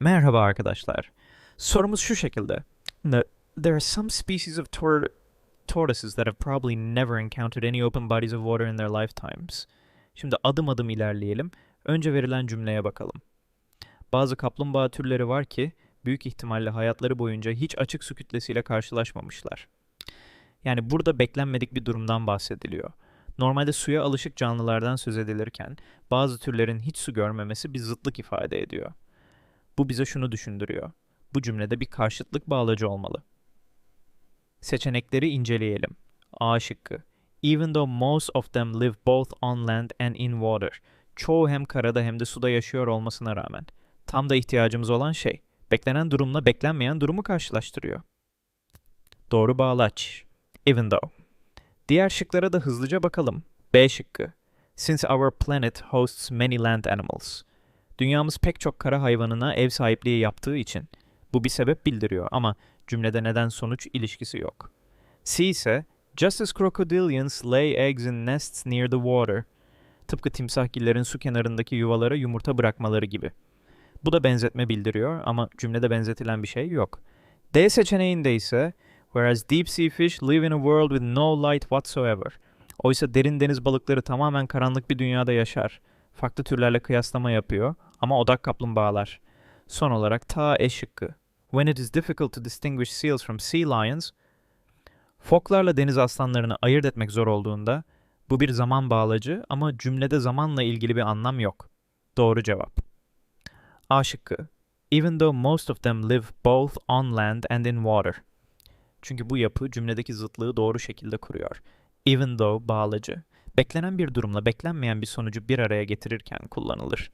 Merhaba arkadaşlar. Sorumuz şu şekilde. The- There are some species of tor- tortoises that have probably never encountered any open bodies of water in their lifetimes. Şimdi adım adım ilerleyelim. Önce verilen cümleye bakalım. Bazı kaplumbağa türleri var ki büyük ihtimalle hayatları boyunca hiç açık su kütlesiyle karşılaşmamışlar. Yani burada beklenmedik bir durumdan bahsediliyor. Normalde suya alışık canlılardan söz edilirken bazı türlerin hiç su görmemesi bir zıtlık ifade ediyor. Bu bize şunu düşündürüyor. Bu cümlede bir karşıtlık bağlacı olmalı. Seçenekleri inceleyelim. A şıkkı. Even though most of them live both on land and in water. Çoğu hem karada hem de suda yaşıyor olmasına rağmen. Tam da ihtiyacımız olan şey. Beklenen durumla beklenmeyen durumu karşılaştırıyor. Doğru bağlaç. Even though. Diğer şıklara da hızlıca bakalım. B şıkkı. Since our planet hosts many land animals. Dünyamız pek çok kara hayvanına ev sahipliği yaptığı için bu bir sebep bildiriyor ama cümlede neden sonuç ilişkisi yok. C ise just as crocodilians lay eggs in nests near the water. Tıpkı timsahgillerin su kenarındaki yuvalara yumurta bırakmaları gibi. Bu da benzetme bildiriyor ama cümlede benzetilen bir şey yok. D seçeneğinde ise whereas deep sea fish live in a world with no light whatsoever. Oysa derin deniz balıkları tamamen karanlık bir dünyada yaşar. Farklı türlerle kıyaslama yapıyor ama odak kaplumbağalar. Son olarak ta E şıkkı. When it is difficult to distinguish seals from sea lions, foklarla deniz aslanlarını ayırt etmek zor olduğunda bu bir zaman bağlacı ama cümlede zamanla ilgili bir anlam yok. Doğru cevap. A şıkkı. Even though most of them live both on land and in water. Çünkü bu yapı cümledeki zıtlığı doğru şekilde kuruyor. Even though bağlacı, beklenen bir durumla beklenmeyen bir sonucu bir araya getirirken kullanılır.